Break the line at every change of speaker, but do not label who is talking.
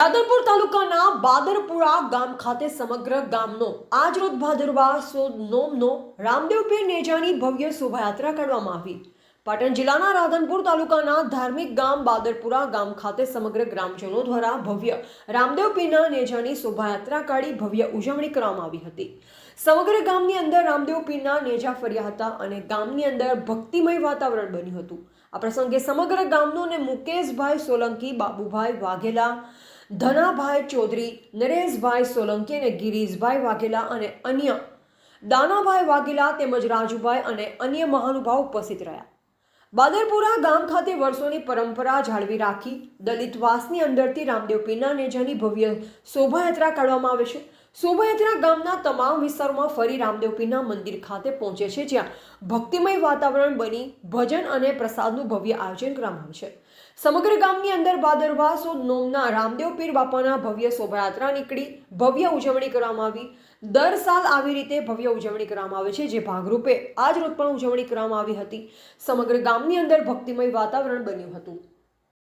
રાધનપુર તાલુકાના બાદરપુરા ગામ ખાતે સમગ્ર ગામનો આજરોજ ભાદરવા સોદ નોમનો રામદેવપીર નેજાની ભવ્ય શોભાયાત્રા કાઢવામાં આવી. પાટણ જિલ્લાના રાધનપુર તાલુકાના ધાર્મિક ગામ બાદરપુરા ગામ ખાતે સમગ્ર ગ્રામજનો દ્વારા ભવ્ય રામદેવપીરના નેજાની શોભાયાત્રા કાઢી ભવ્ય ઉજવણી કરવામાં આવી હતી. સમગ્ર ગામની અંદર રામદેવપીરના નેજા ફર્યા હતા અને ગામની અંદર ભક્તિમય વાતાવરણ બન્યું હતું. આ પ્રસંગે સમગ્ર ગામનો અને મુકેશભાઈ સોલંકી, બાબુભાઈ વાઘેલા ધનાભાઈ ચૌધરી, નરેશભાઈ સોલંકી અને ગિરીશભાઈ વાઘેલા અને અન્ય દાનાભાઈ વાઘેલા તેમજ રાજુભાઈ અને અન્ય મહાનુભાવ ઉપસ્થિત રહ્યા. બાદરપુરા ગામ ખાતે વર્ષોની પરંપરા જાળવી રાખી દલિતવાસની અંદરથી રામદેવ પીનાને જેની ભવ્ય શોભાયાત્રા કાઢવામાં આવે છે. શોભાયાત્રા ગામના તમામ વિસ્તારોમાં ફરી રામદેવ પીરના મંદિર ખાતે પહોંચે છે, જ્યાં ભક્તિમય વાતાવરણ બની ભજન અને પ્રસાદનું ભવ્ય આયોજન કરવામાં છે. સમગ્ર ગામની અંદર ભાદરવા સુદ નોમના રામદેવ પીર બાપાના ભવ્ય શોભાયાત્રા નીકળી ભવ્ય ઉજવણી કરવામાં આવી. દર સાલ આવી રીતે ભવ્ય ઉજવણી કરવામાં આવે છે, જે ભાગરૂપે આજ રોજ પણ ઉજવણી કરવામાં આવી હતી. સમગ્ર ગામની અંદર ભક્તિમય વાતાવરણ બન્યું હતું.